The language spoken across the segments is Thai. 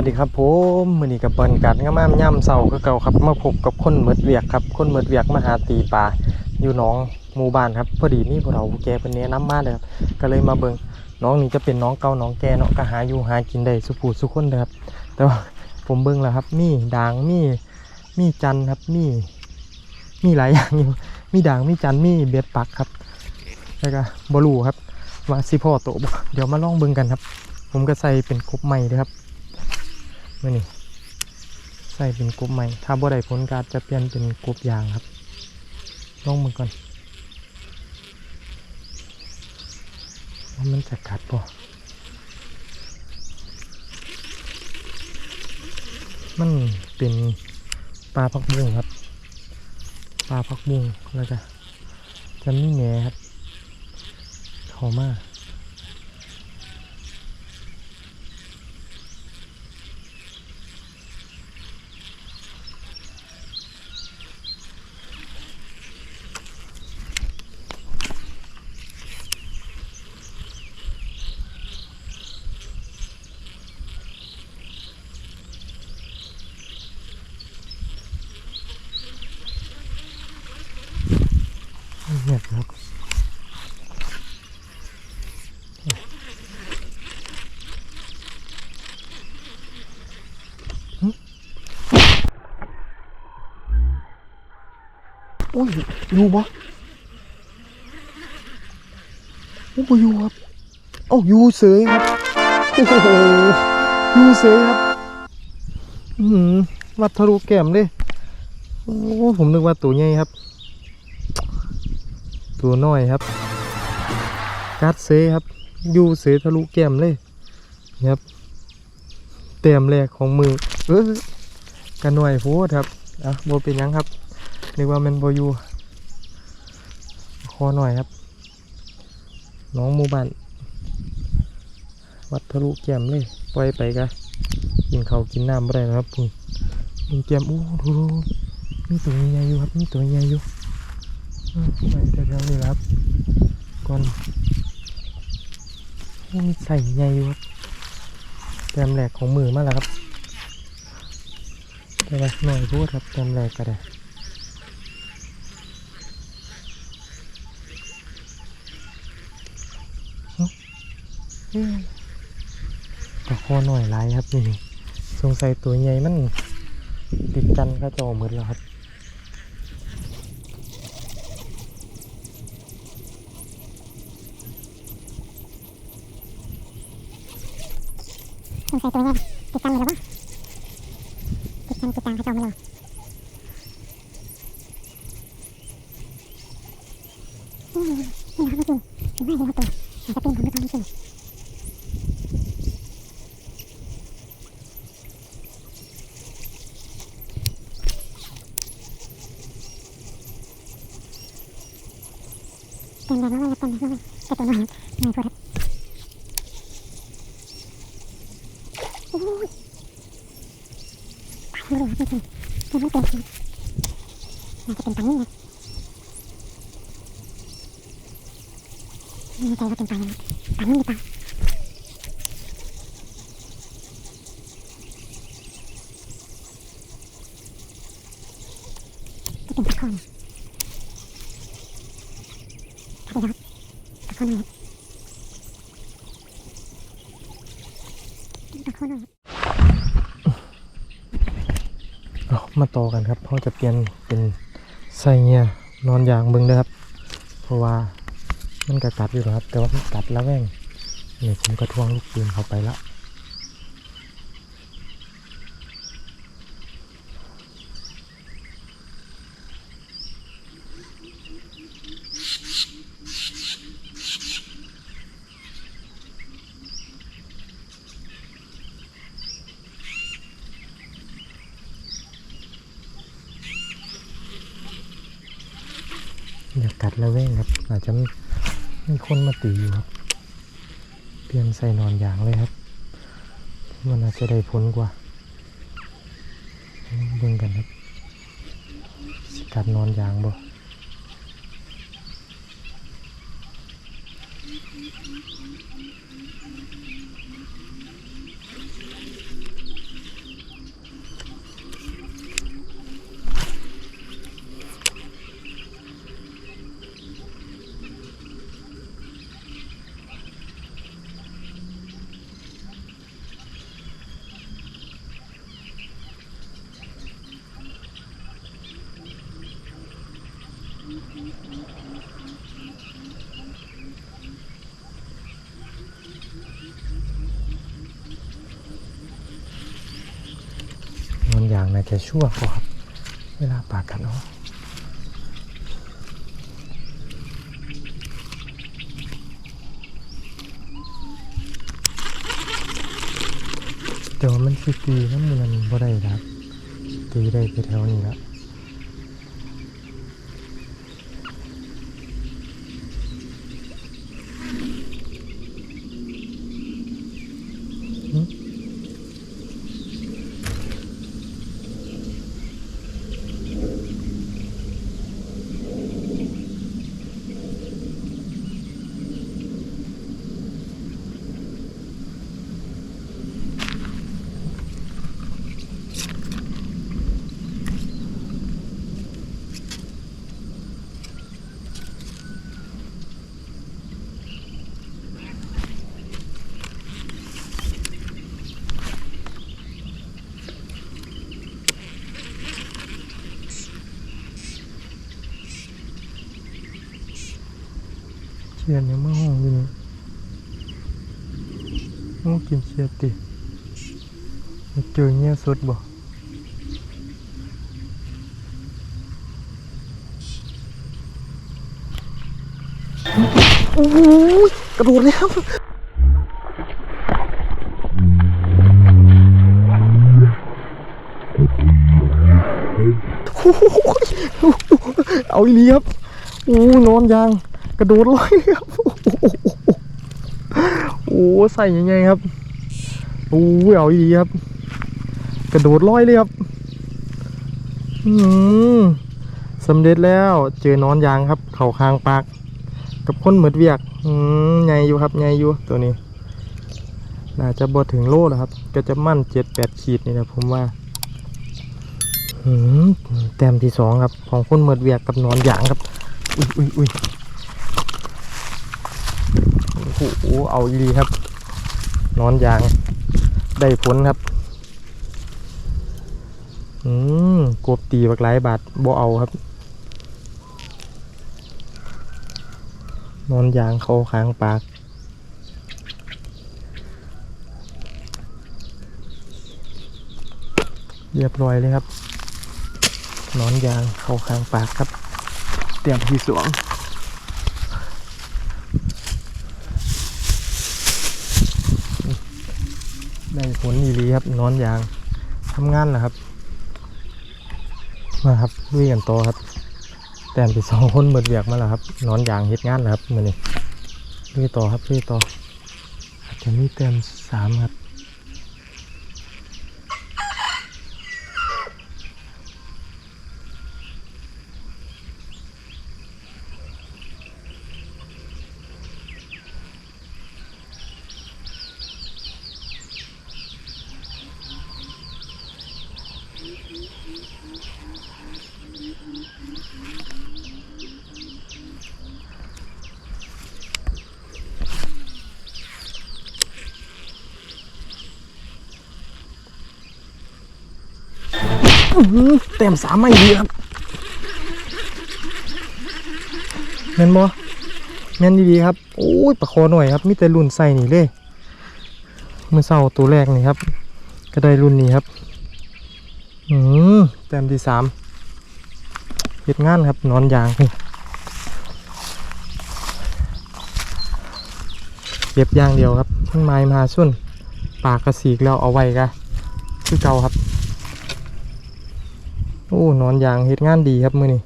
วัสดีครับผมมือนี้กับเปิ้นกัดงามย่ำเสาคือเก่าครับมาพบกับคนเมิดเวียกครับคนเมิดเวียกมาหาตีปลาอยู่หนองหมู่บ้านครับพอดีมีพวกเราแกเป็นแนะน้ำมาเลยครับก็เลยมาเบิงน้องนี่จะเป็นน้องเก่าน้องแกเนาะก็หาอยู่หากินได้สุขูสุขคนเลยครับแต่ว่าผมเบิงแล้วครับ มีด่างมีมีจันทร์ครับมีมีหลายอย่างอยู่มีด่างมีจันทร์มีเบ็ดปักครับแล้วก็บลูครับว่าสิพ่อโตเดี๋ยวมาลองเบิงกันครับ ผมก็ใส่เป็นกบใหม่ด้วยครับ มื่อนี้ใส่เป็นกรุบใหม่ ถ้าบ่ได้ผลการจะเปลี่ยนเป็นกรุบยางครับลองมือก่อนว่ามันจะกัดป่มันเป็นปลาพักบุ้งครับปลาพักบุ้งแล้วก็จะมีแหนครับเขามา งียบครับอุ้ยอยู่ปะโอ้ยอยู่ครับเอ้าอยู่เสยครับโอ้โหอยู่เสยครับอือหือวัดทะลุแก้มเลยโอ้ผมนึกว่าตัวใหญ่ครับ ตัวน้อยครับกัดเซครับยูเซทะลุแก้มเลยครับเต็มแรกของมือเออกันหน่อยโพดครับอะโบเป็นยังครับนึกว่ามันโบอยูคอหน่อยครับ น้องหมูบ้านวัดทะลุแก้มเลยปล่อยไปกะกินเขากินน้ำบ่ได้นะครับพุ่นกินแก้มอู้ดูดูมีตัวใหญ่อยู่ครับมีตัวใหญ่อยู่ ไปแถวๆนี้แหละครับก่อนมีใส่ใหญ่อยู่ครับแต้มแหลกของมือมาแล้วครับแต่ละหน่อยพูดครับแต้มแหลกก็ได้เอ้าเอ้ยตะคอหน่อยหลายครับนี่สงสัยตัวใหญ่มันติดกันก็จะออกหมดแล้วครับ สงสัยตัวเนี้ยติดกันเลยหรอวะติดกันติดกันเขาจะเอามาเลยอืมนี่นะครับก็คือเห็นไหมเห็นเขาตัวอาจจะเป็นของตัวนี้คือเต็มแบบนั้นเลยเต็มแบบนั้นเลยแต่ตัวน้อยน้อยกว่าครับโอ้ย ไม่รู้จริงๆแต่มันเป็นน่าจะเป็นปังนี่นะม่ใจว่าเป็นปังนะปังนี่หรือเปล่เป็นตะคอนถ้าเป็นตะคอนไหนตะคอนไหนอา มาต่อกันครับเขาจะเปลี่ยนเป็นไส้เงียนอนอย่างเบิ้งนะครับ เพราะว่ามันกระกัดอยู่นะครับ แต่ว่ามันกัดแล้วแม่งนี่ผมกระทวงลูกปืนเข้าไปละ ดแล้วแม่งครับ อาจจะมีมีคนมาตีอยู่ครับ เปลี่ยนใส่นอนอย่างเลยครับมันอาจจะได้ผลกว่าเบิ่งกันครับสกัดนอนอย่างบ่ อย่างน่าจะชั่วกว่าครับเวลาปากกันออกแต่ว่ามันคือตีน้ำมันบ่ได้ครับตีได้ไปแถวนี้ละ เชียนยังมาห้องอยู่นี่ห้องกินเชียติเจอเงี้ยสดบ่โอ้ยกระโดดแล้วโอ้โหเอาอีลีครับโอ้นอนยาง กระโดดลอยเลยครับโอ้โหใส่ยังไงครับโอ้ยเอาอีครับ กระโดดลอยเลยครับอืมสำเร็จแล้วเจอนอนยางครับ เข่าคางปาก กับคนเหมือดเวียกอืมใหญ่อยู่ครับใหญ่อยู่ตัวนี้น่าจะบดถึงโลแล้วครับ ก็จะมั่นเจ็ดแปดขีดนี่นะผมว่าหืมแต้มที่สองครับ ของคนเหมิดเวียกกับนอนยางครับ อุ้ยอุ้ยอุ้ย โอ้โหเอาอีครับ นอนยาง ได้ผลครับ อืมกบตีบักหลายบาทบ่เอาครับ นอนยางเขาค้างปากเรียบร้อยเลยครับนอนยางเข้าข้างปากครับ เตรียมที่สวงได้ผล ดีครับนอนยางทำงานแล้วครับ มาครับลุยกันต่อครับ แต่มไปสองคนเบิดเบียกมาแล้วครับ นอนยางเฮ็ดงานแล้วครับมือนี้ลุยต่อครับลุยต่อจะมีเต็มสามครับ เต็มสามไม่ดีครับแม่นบ่แม่นดีๆครับโอ้ยประคอหน่อยครับมีแต่รุ่นใส่นี่เลยเมื่อเศร้าตัวแรกนี่ครับ ก็ได้รุ่นนี้ครับ อืมแต้มที่สามเฮ็ดงานครับนอนยางนี่เก็บอย่างเดียวครับมันไม้มาสุ่นปากกระสีกแล้วเอาไว้กะคือเก่าครับโอ้นอนยางเฮ็ดงานดีครับมือนี้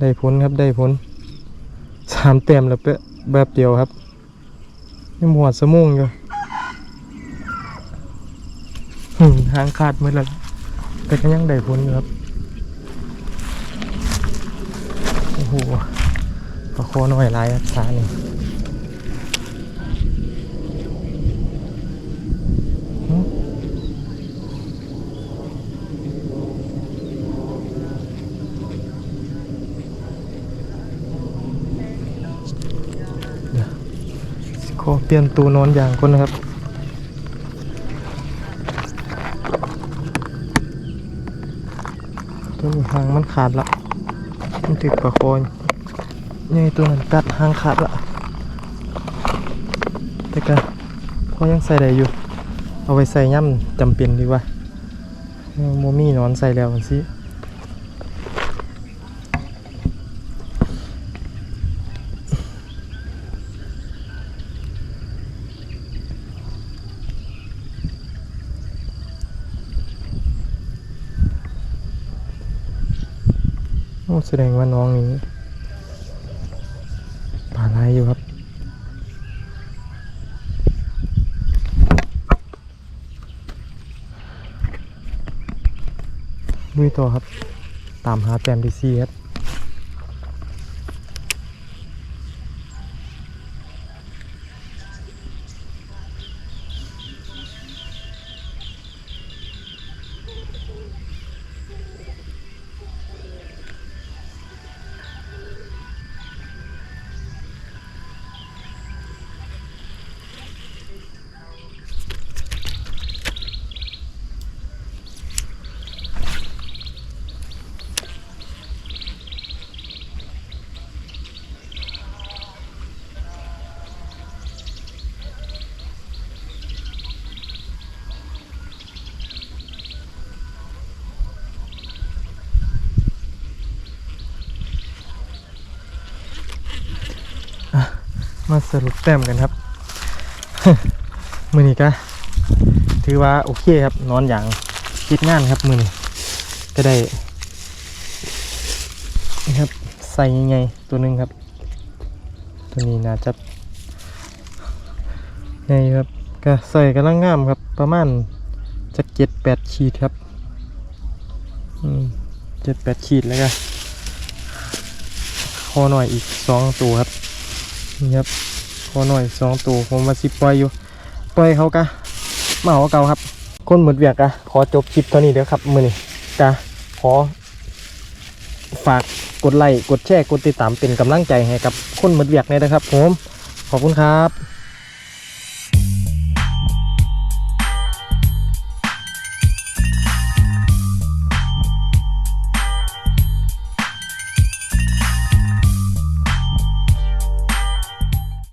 ได้ผลครับได้ผลสามเต็มแล้วเปะแบบเดียวครับยังหวดสมงอยู่หึ่มหางขาดมือแล้ว แต่ก็ยังได้ผลอยู่ครับ โอ้โหปลาโคน้อยลายช้านี่ขอเปลี่ยนตัวนอนอย่างคนนะครับ หางมันขาดละมันติดปลาโคนใหญ่ตัวนั้นกัดหางขาดละแต่ก็พอยังใส่ได้อยู่ เอาไว้ใส่ย่ำจำเป็นดีกว่าโมมี่นอนใส่แล้วสิ แสดงว่าน้องนี้ป่าลายอยู่ครับลุยต่อครับ ตามหาแจมดีซีครับ มาสรุปแต้มกันครับมือนี้ก็ถือว่าโอเคครับนอนอย่างคิดงานครับมือนี้ก็ได้นี่ครับใส่ยังไงตัวหนึ่งครับ ตัวนี้น่าจะไงครับก็ใส่กำลังงามครับ ประมาณจะเจ็ดแปดขีดครับอืมเจ็ดแปดขีดแล้วก็คอหน่อยอีกสองตัวครับ นี่ครับขอหน่อยสองตัวผมมาสิปล่อยอยู่ ปล่อยเขากะมาเอาเก่าครับ คนหมดเวียกอะขอจบคลิปเท่านี้เด้อครับมือนี้กะขอ ฝากกดไลค์กดแชร์กดติดตามเป็นกำลังใจให้กับคนหมดเวียกเลยนะครับ ผม ขอบคุณครับ